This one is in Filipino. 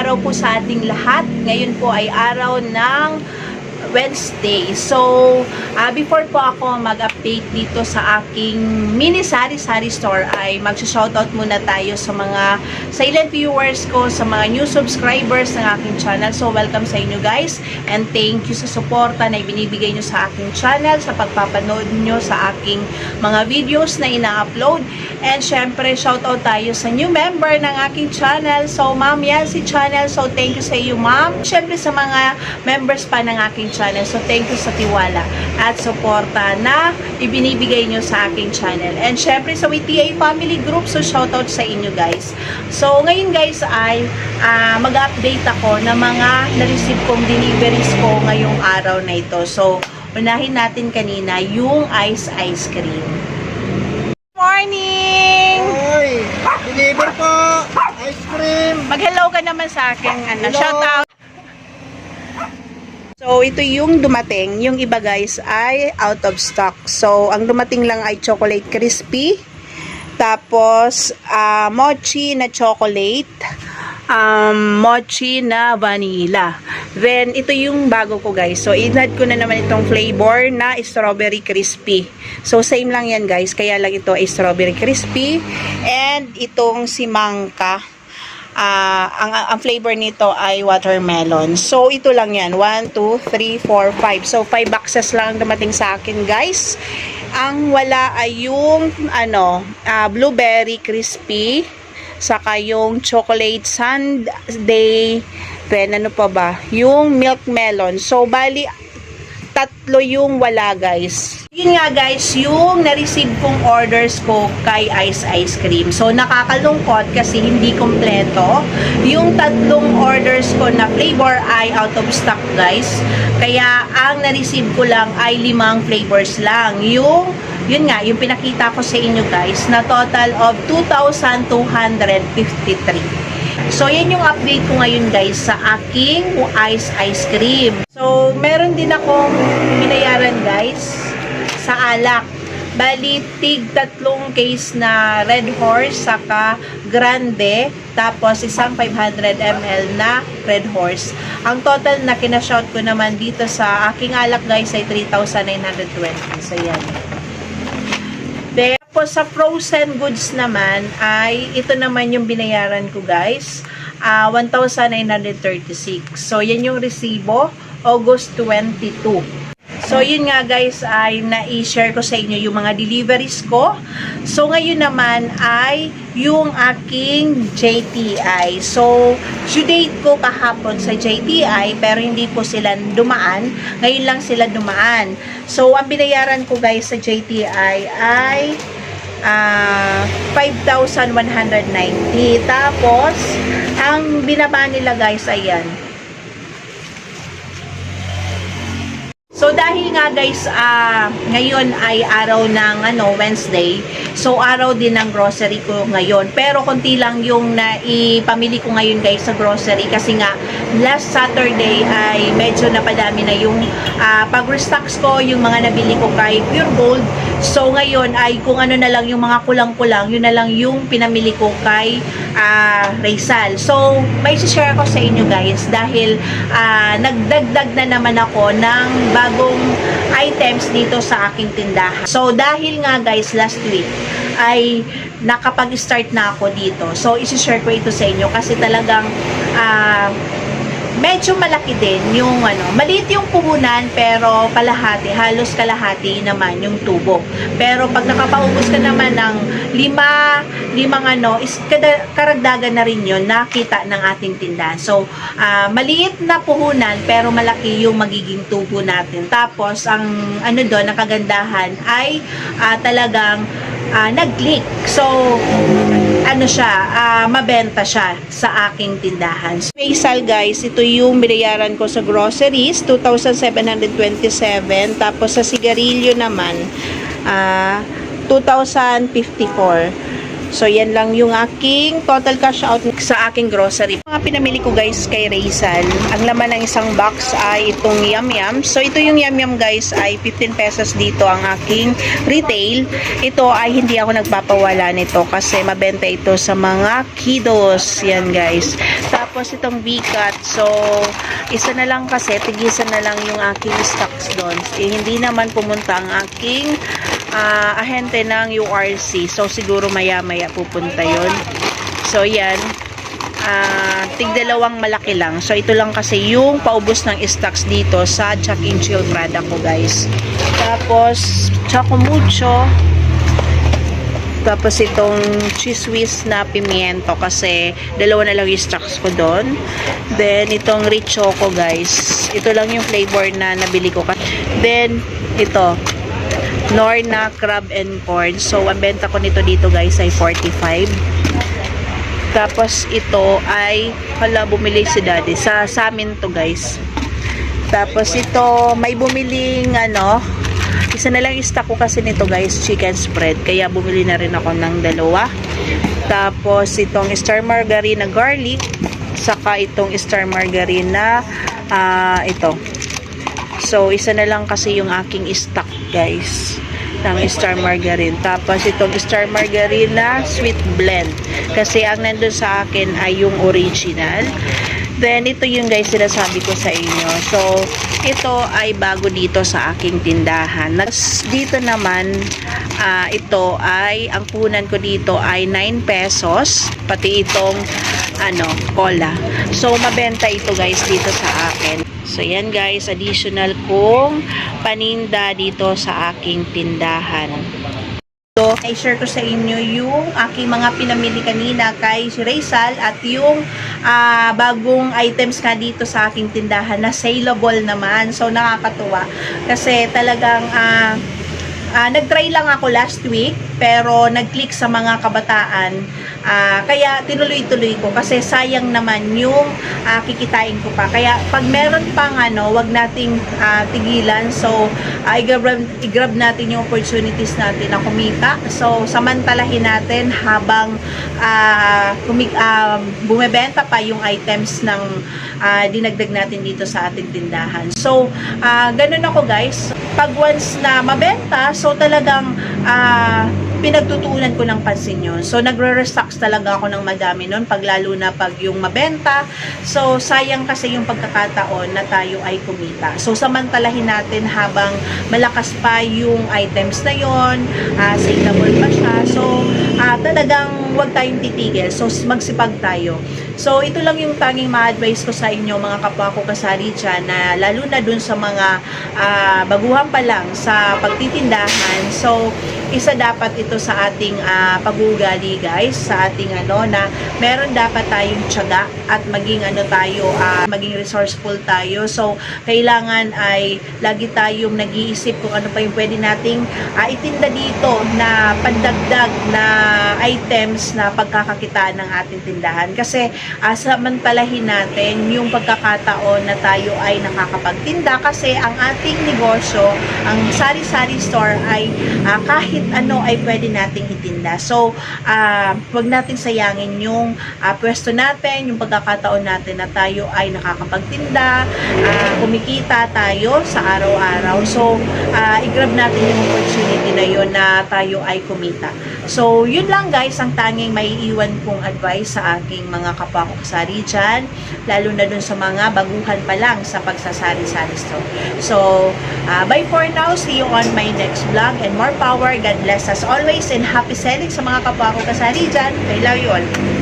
araw po sa ating lahat. Ngayon po ay araw ng Wednesday. So, ah, before po ako mag-update dito sa aking mini sari-sari store ay mag-shoutout muna tayo sa mga silent viewers ko, sa mga new subscribers ng aking channel. So, welcome sa inyo guys and thank you sa suporta na ibinibigay nyo sa aking channel, sa pagpapanood nyo sa aking mga videos na ina-upload. And syempre, shoutout tayo sa new member ng aking channel. So, Ma'am Yancy Channel. So, thank you sa iyo, Ma'am. Syempre, sa mga members pa ng aking channel. So, thank you sa tiwala at suporta na ibinibigay nyo sa aking channel. And syempre, sa WTA Family Group. So, shoutout sa inyo, guys. So, ngayon, guys, ay ah, mag-update ako ng mga na-receive kong deliveries ko ngayong araw na ito. So, unahin natin kanina yung ice ice cream. Morning! Hoy, deliver po. Ice cream. Mag-hello ka naman sa akin. Ano, Hello. shout out. So, ito yung dumating. Yung iba guys ay out of stock. So, ang dumating lang ay chocolate crispy. Tapos, ah, mochi na chocolate. Um, mochi na vanilla. Then, ito yung bago ko guys. So, inad ko na naman itong flavor na strawberry crispy. So, same lang yan guys. Kaya lang ito ay strawberry crispy. And itong si Mangka. Ah, ang, ang flavor nito ay watermelon. So, ito lang yan. 1, 2, 3, 4, 5. So, 5 boxes lang dumating sa akin, guys. Ang wala ay yung, ano, ah, blueberry crispy. Saka yung chocolate sundae. Then, ano pa ba? Yung milk melon. So, bali, tatlo yung wala guys. Yun nga guys, yung na-receive kong orders ko kay Ice Ice Cream. So nakakalungkot kasi hindi kompleto. Yung tatlong orders ko na flavor ay out of stock guys. Kaya ang na-receive ko lang ay limang flavors lang. Yung yun nga, yung pinakita ko sa inyo guys, na total of 2,253. So, yan yung update ko ngayon guys sa aking ice ice cream. So, meron din akong binayaran guys sa alak. Bali, tig tatlong case na Red Horse, saka Grande, tapos isang 500 ml na Red Horse. Ang total na kinashout ko naman dito sa aking alak guys ay 3,920. So, yan. Then, tapos sa frozen goods naman ay ito naman yung binayaran ko guys. Ah, 1,936. So, yan yung resibo. August 22. So, yun nga guys ay na-share ko sa inyo yung mga deliveries ko. So, ngayon naman ay yung aking JTI. So, due ko kahapon sa JTI pero hindi po sila dumaan. Ngayon lang sila dumaan. So, ang binayaran ko guys sa JTI ay ah 5,190. Tapos, ang binaba nila guys, ayan. So dahil nga guys, ah ngayon ay araw ng ano, Wednesday. So araw din ng grocery ko ngayon. Pero konti lang yung naipamili ko ngayon guys sa grocery kasi nga last Saturday ay medyo napadami na yung ah, pag-restocks ko, yung mga nabili ko kay Pure Gold. So ngayon ay kung ano na lang yung mga kulang-kulang, yun na lang yung pinamili ko kay ah, Rizal. So may share ko sa inyo guys dahil ah, nagdagdag na naman ako ng bagong items dito sa aking tindahan. So dahil nga guys last week ay nakapag-start na ako dito. So isi-share ko ito sa inyo kasi talagang ah, medyo malaki din yung ano, maliit yung puhunan pero kalahati, halos kalahati naman yung tubo. Pero pag nakapaubos ka naman ng lima, limang ano, is karagdagan na rin yun nakita ng ating tindahan. So, ah, maliit na puhunan pero malaki yung magiging tubo natin. Tapos, ang ano doon, ang kagandahan ay ah, talagang ah, nag-click. So, ano siya, ah, mabenta siya sa aking tindahan. So, Faisal guys, ito yung binayaran ko sa groceries, 2,727. Tapos sa sigarilyo naman, ah, 2,054. So, yan lang yung aking total cash out sa aking grocery. Mga pinamili ko guys kay Raysal, ang laman ng isang box ay itong Yum Yum. So, ito yung Yum Yum guys ay 15 pesos dito ang aking retail. Ito ay hindi ako nagpapawala nito kasi mabenta ito sa mga kiddos. Yan guys. Tapos itong V-cut. So, isa na lang kasi, tigisan na lang yung aking stocks doon. Eh, hindi naman pumunta ang aking ah, ahente ng URC. So, siguro maya-maya pupunta yon So, yan. Ah, tigdalawang malaki lang. So, ito lang kasi yung paubos ng stocks dito sa Chuck and Chill product ko, guys. Tapos, Choco Mucho. Tapos itong cheese whiz na pimiento kasi dalawa na lang yung stocks ko doon. Then itong rich choco guys. Ito lang yung flavor na nabili ko. Then ito Norna crab and corn. So ang benta ko nito dito guys ay 45. Tapos ito ay hala bumili si daddy sa sa amin to guys. Tapos ito may bumiling ano isa na lang stock ko kasi nito guys, chicken spread. Kaya bumili na rin ako ng dalawa. Tapos itong star margarine na garlic. Saka itong star margarine na ah, ito. So, isa na lang kasi yung aking stock guys ng star margarine. Tapos itong star margarine na sweet blend. Kasi ang nandun sa akin ay yung original. Then, ito yung guys sinasabi ko sa inyo. So, ito ay bago dito sa aking tindahan. Dito naman, ah, ito ay, ang punan ko dito ay 9 pesos. Pati itong, ano, cola. So, mabenta ito guys dito sa akin. So, yan guys, additional kong paninda dito sa aking tindahan. So, i-share ko sa inyo yung aking mga pinamili kanina kay Raysal at yung ah, bagong items ka dito sa aking tindahan na saleable naman. So, nakakatuwa. Kasi talagang ah, ah, nag-try lang ako last week pero nag-click sa mga kabataan. Ah, kaya tinuloy-tuloy ko kasi sayang naman yung ah, kikitain ko pa. Kaya pag meron pang ano, wag nating ah, tigilan. So, ah, i-grab, i-grab natin yung opportunities natin na kumita. So, samantalahin natin habang ah, kumik ah, bumebenta pa yung items ng ah, dinagdag natin dito sa ating tindahan. So, ah, ganun ako guys. Pag once na mabenta, so talagang ah, pinagtutuunan ko ng pansin yun. So, nagre-restocks talaga ako ng madami nun, pag lalo na pag yung mabenta. So, sayang kasi yung pagkakataon na tayo ay kumita. So, samantalahin natin habang malakas pa yung items na yon, uh, saleable pa siya. So, ah, talagang huwag tayong titigil. So, magsipag tayo. So, ito lang yung tanging ma-advise ko sa inyo, mga kapwa ko kasari dyan, na lalo na dun sa mga ah, baguhan pa lang sa pagtitindahan. So, isa dapat ito sa ating ah, pag-uugali guys, sa ating ano na meron dapat tayong tiyaga at maging ano tayo, ah, maging resourceful tayo. So, kailangan ay lagi tayong nag-iisip kung ano pa yung pwede nating ah, itinda dito na pandagdag na items na pagkakakitaan ng ating tindahan. Kasi ah, samantalahin natin yung pagkakataon na tayo ay nakakapagtinda kasi ang ating negosyo, ang sari-sari store ay ah, kahit ano ay pwede nating itinda. So, ah, wag nating sayangin yung ah, pwesto natin, yung pagkakataon natin na tayo ay nakakapagtinda, ah, kumikita tayo sa araw-araw. So, ah, i-grab natin yung opportunity na yun na tayo ay kumita. So, yun lang guys, ang tanging may iwan kong advice sa aking mga kapwa ko kasari dyan, lalo na dun sa mga baguhan pa lang sa pagsasari-sari store. So, ah, bye for now. See you on my next vlog and more power. God bless us always and happy selling sa mga kapwa ko kasari dyan. I love you all.